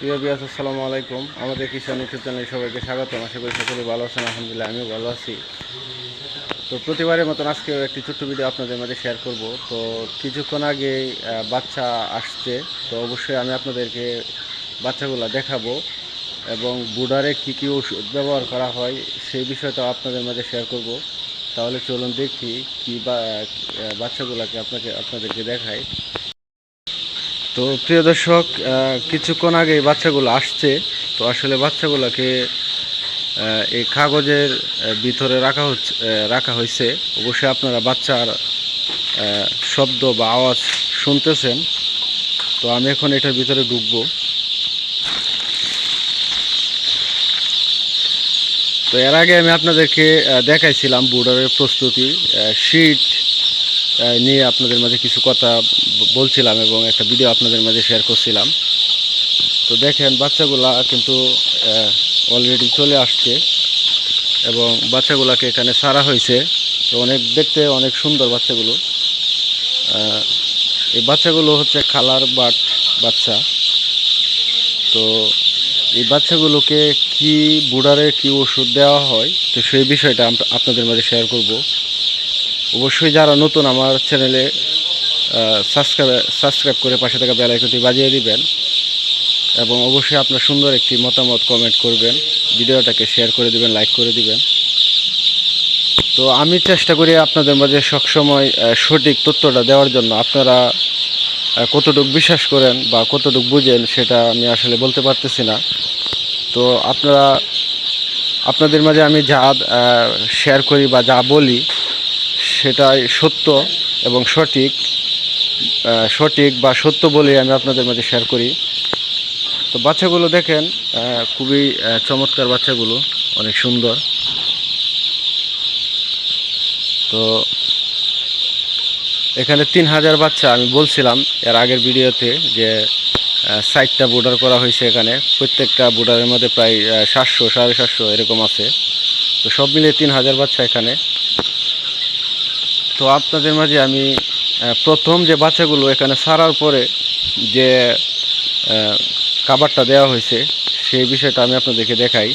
প্রিয় বিয়াস আসসালামু আলাইকুম। আমাদের কিষান ইউটিউব চ্যানেলে সবাইকে স্বাগতম। আশা করি সকলে ভালো আছেন, আলহামদুলিল্লাহ, আমিও ভালো আছি। তো প্রতিবারের মতন আজকেও একটি ছোট্ট ভিডিও আপনাদের মাঝে শেয়ার করব। তো কিছুক্ষণ আগে বাচ্চা আসছে, তো অবশ্যই আমি আপনাদেরকে বাচ্চাগুলো দেখাবো এবং বুডারে কী কী ওষুধ ব্যবহার করা হয় সেই বিষয়টা আপনাদের মাঝে শেয়ার করব। তাহলে চলুন দেখি কী বা বাচ্চাগুলোকে আপনাকে, আপনাদেরকে দেখাই। তো প্রিয় দর্শক কিছুক্ষণ আগে বাচ্চাগুলো আসছে। তো আসলে বাচ্চাগুলোকে এই কাগজের ভিতরে রাখা হচ্ছে রাখা হয়েছে। অবশ্যই আপনারা বাচ্চার শব্দ বা আওয়াজ শুনতেছেন। তো আমি এখন এটার ভিতরে ঢুকবো। তো এর আগে আমি আপনাদেরকে দেখাইছিলাম বোর্ডারের প্রস্তুতি শীট নিয়ে আপনাদের মাঝে কিছু কথা বলছিলাম এবং একটা ভিডিও আপনাদের মাঝে শেয়ার করছিলাম। তো দেখেন, বাচ্চাগুলা কিন্তু অলরেডি চলে আসছে এবং বাচ্চাগুলাকে এখানে সারা হয়েছে। তো অনেক দেখতে অনেক সুন্দর বাচ্চাগুলো। এই বাচ্চাগুলো হচ্ছে খালার বাট বাচ্চা। তো এই বাচ্চাগুলোকে কি বুড়ারে কি ওষুধ দেওয়া হয়, তো সেই বিষয়টা আপনাদের মাঝে শেয়ার করব। অবশ্যই যারা নতুন আমার চ্যানেলে সাবস্ক্রাইব সাবস্ক্রাইব করে পাশে থাকা বেল আইকনটি বাজিয়ে দিবেন এবং অবশ্যই আপনার সুন্দর একটি মতামত কমেন্ট করবেন, ভিডিওটাকে শেয়ার করে দিবেন লাইক করে দিবেন। তো আমি চেষ্টা করি আপনাদের মাঝে সবসময় সঠিক তথ্যটা দেওয়ার জন্য। আপনারা কতটুকু বিশ্বাস করেন বা কতটুকু বুঝেন সেটা আমি আসলে বলতে পারতেছি না। তো আপনারা, আপনাদের মাঝে আমি যা শেয়ার করি বা যা বলি সেটাই সত্য এবং সঠিক সঠিক বা সত্য বলে আমি আপনাদের মাঝে শেয়ার করি। তো বাচ্চাগুলো দেখেন খুবই চমৎকার বাচ্চাগুলো, অনেক সুন্দর। তো এখানে তিন হাজার বাচ্চা, আমি বলছিলাম এর আগের ভিডিওতে যে সাইটটা বোর্ডার করা হয়েছে এখানে। প্রত্যেকটা বোর্ডারের মধ্যে প্রায় সাতশো, সাড়ে সাতশো এরকম আছে। তো সব মিলিয়ে তিন হাজার বাচ্চা এখানে। তো আপনাদের মাঝে আমি প্রথম যে বাচ্চাগুলো এখানে ছাড়ার পরে যে খাবারটা দেওয়া হয়েছে, সেই বিষয়টা আমি আপনাদেরকে দেখাই।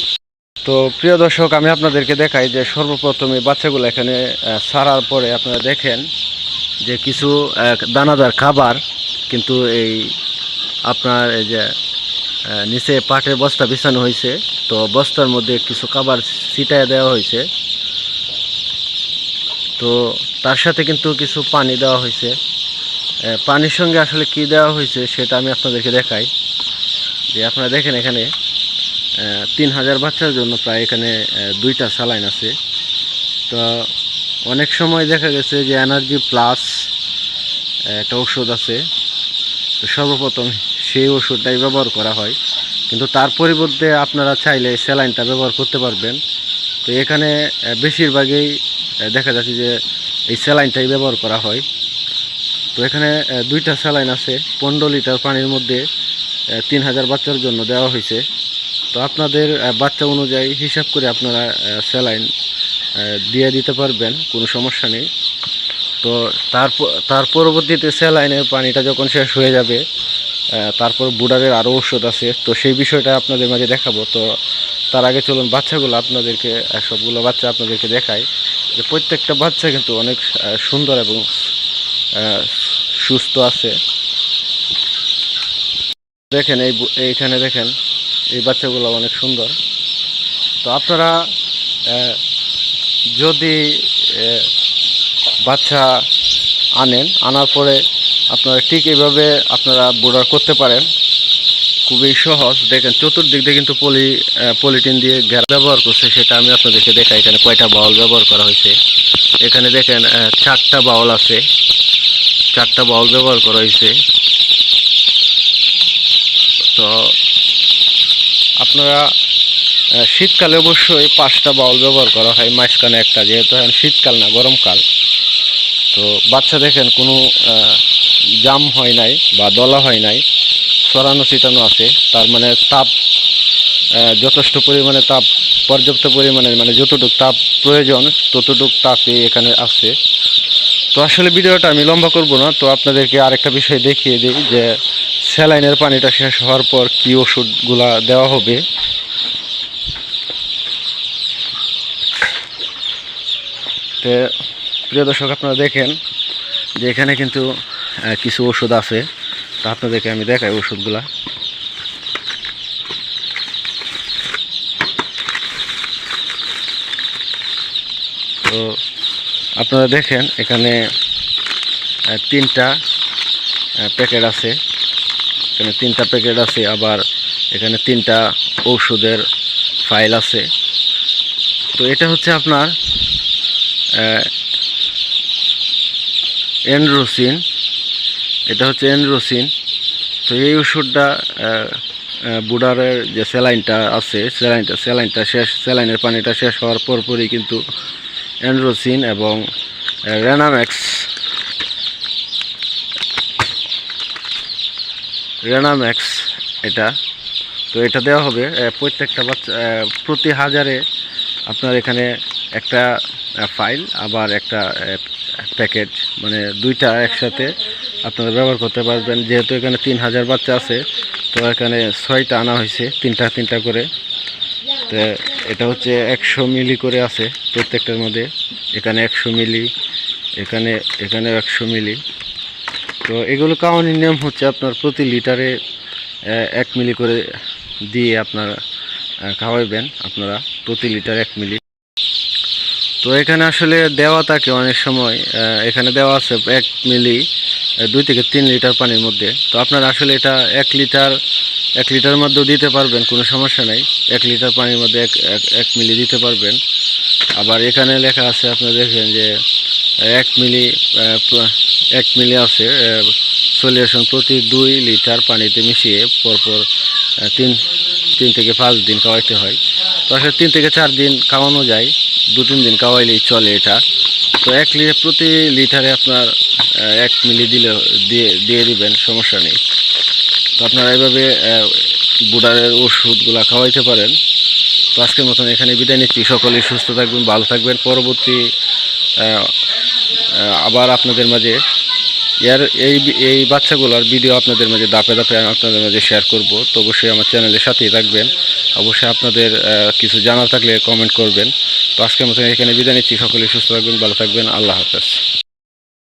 তো প্রিয় দর্শক, আমি আপনাদেরকে দেখাই যে সর্বপ্রথম বাচ্চাগুলো এখানে ছাড়ার পরে আপনারা দেখেন যে কিছু দানাদার খাবার কিন্তু এই আপনার এই যে নিচে পাটের বস্তা বিছানো হয়েছে। তো বস্তার মধ্যে কিছু খাবার ছিটায় দেওয়া হয়েছে। তো তার সাথে কিন্তু কিছু পানি দেওয়া হয়েছে। পানির সঙ্গে আসলে কি দেওয়া হয়েছে সেটা আমি আপনাদেরকে দেখাই। যে আপনারা দেখেন এখানে তিন হাজার বাচ্চার জন্য প্রায় এখানে দুইটা স্যালাইন আছে। তো অনেক সময় দেখা গেছে যে এনার্জি প্লাস একটা ওষুধ আছে। তো সর্বপ্রথম সেই ওষুধটাই ব্যবহার করা হয়। কিন্তু তার পরিবর্তে আপনারা চাইলে স্যালাইনটা ব্যবহার করতে পারবেন। তো এখানে বেশিরভাগই দেখা যাচ্ছে যে এই স্যালাইনটাই ব্যবহার করা হয়। তো এখানে দুইটা স্যালাইন আছে। পনেরো লিটার পানির মধ্যে তিন হাজার বাচ্চার জন্য দেওয়া হয়েছে। তো আপনাদের বাচ্চা অনুযায়ী হিসাব করে আপনারা স্যালাইন দিয়ে দিতে পারবেন, কোনো সমস্যা নেই। তো তার তার পরবর্তীতে স্যালাইনের পানিটা যখন শেষ হয়ে যাবে তারপর বুডারের আরও ওষুধ আছে। তো সেই বিষয়টা আপনাদের মাঝে দেখাবো। তো তার আগে চলুন, বাচ্চাগুলো আপনাদেরকে সবগুলো বাচ্চা আপনাদেরকে দেখাই। যে প্রত্যেকটা বাচ্চা কিন্তু অনেক সুন্দর এবং সুস্থ আছে। দেখেন এই এইখানে দেখেন, এই বাচ্চাগুলো অনেক সুন্দর। তো আপনারা যদি বাচ্চা আনেন, আনার পরে আপনারা ঠিক এইভাবে আপনারা বোর্ডার করতে পারেন। খুবই সহজ। দেখেন, চতুর্দিক দিয়ে কিন্তু পলি পলিটিন দিয়ে ঘেরা ব্যবহার করছে সেটা আমি আপনাদেরকে দেখাই। এখানে কয়টা বাউল ব্যবহার করা হয়েছে। এখানে দেখেন চারটা বাউল আছে। চারটা বাউল ব্যবহার করা হয়েছে। তো আপনারা শীতকালে অবশ্যই পাঁচটা বাউল ব্যবহার করা হয়। মাঝখানে একটা, যেহেতু এখন শীতকাল না, গরমকাল। তো বাচ্চা দেখেন, কোনো জাম হয় নাই বা দলা হয় নাই। ছড়ানো ছিটানো আছে, তার মানে তাপ যথেষ্ট পরিমাণে তাপ, পর্যাপ্ত পরিমাণে মানে যতটুকু তাপ প্রয়োজন, ততটুকু তাপই এখানে আছে। তো আসলে ভিডিওটা আমি লম্বা করব না, তো আপনাদেরকে আরেকটা বিষয় দেখিয়ে দিই যে স্যালাইনের পানিটা শেষ হওয়ার পর কি ওষুধগুলা দেওয়া হবে। তো প্রিয় দর্শক, আপনারা দেখেন যে এখানে কিন্তু কিছু ওষুধ আছে। তা আপনাদেরকে আমি দেখাই ওষুধগুলা। তো আপনারা দেখেন, এখানে তিনটা প্যাকেট আছে। এখানে তিনটা প্যাকেট আছে, আবার এখানে তিনটা ঔষধের ফাইল আছে। তো এটা হচ্ছে আপনার এনরোসিন এটা হচ্ছে এনরোসিন তো এই ওষুধটা বুডারের যে স্যালাইনটা আছে, স্যালাইনটা স্যালাইনটা শেষ, স্যালাইনের পানিটা শেষ হওয়ার পরপরই কিন্তু এনরোসিন এবং রেনাম্যাক্স রেনাম্যাক্স এটা। তো এটা দেওয়া হবে প্রত্যেকটা বাচ্চা প্রতি হাজারে আপনার এখানে একটা ফাইল, আবার একটা প্যাকেট মানে দুইটা একসাথে আপনারা ব্যবহার করতে পারবেন। যেহেতু এখানে তিন হাজার বাচ্চা আছে, তো এখানে ছয়টা আনা হয়েছে, তিনটা তিনটা করে। তো এটা হচ্ছে একশো মিলি করে আছে প্রত্যেকটার মধ্যে। এখানে একশো মিলি, এখানে এখানে একশো মিলি। তো এগুলো কাউনির নিয়ম হচ্ছে আপনার প্রতি লিটারে এক মিলি করে দিয়ে আপনার খাওয়াইবেন আপনারা প্রতি লিটার এক মিলি। তো এখানে আসলে দেওয়া থাকে অনেক সময় এখানে দেওয়া আছে এক মিলি দুই থেকে তিন লিটার পানির মধ্যে। তো আপনারা আসলে এটা এক লিটার এক লিটার মধ্যেও দিতে পারবেন, কোনো সমস্যা নেই। এক লিটার পানির মধ্যে এক, এক- মিলি দিতে পারবেন। আবার এখানে লেখা আছে, আপনারা দেখবেন যে, এক মিলি এক মিলি আছে সলিউশন প্রতি দুই লিটার পানিতে মিশিয়ে পরপর তিন তিন থেকে পাঁচ দিন খাওয়াইতে হয়। তো আসলে তিন থেকে চার দিন খাওয়ানো যায়, দু, তিন দিন খাওয়াইলেই চলে এটা। তো এক লিটার প্রতি লিটারে আপনার এক মিলি দিলে, দিয়ে দিয়ে দিবেন, সমস্যা নেই। তো আপনারা এইভাবে বুডারের ওষুধগুলো খাওয়াইতে পারেন। তো আজকের মতন এখানে বিদায় নিচ্ছি। সকলেই সুস্থ থাকবেন, ভালো থাকবেন। পরবর্তী আবার আপনাদের মাঝে এর, এই এই বাচ্চাগুলোর ভিডিও আপনাদের মাঝে দাপে দাপে আপনাদের মাঝে শেয়ার করব। তো অবশ্যই আমার চ্যানেলের সাথেই থাকবেন। অবশ্যই আপনাদের কিছু জানার থাকলে কমেন্ট করবেন। তো আজকের মতন এখানে বিদায় নিচ্ছি। সকলেই সুস্থ থাকবেন, ভালো থাকবেন। আল্লাহ হাফেজ।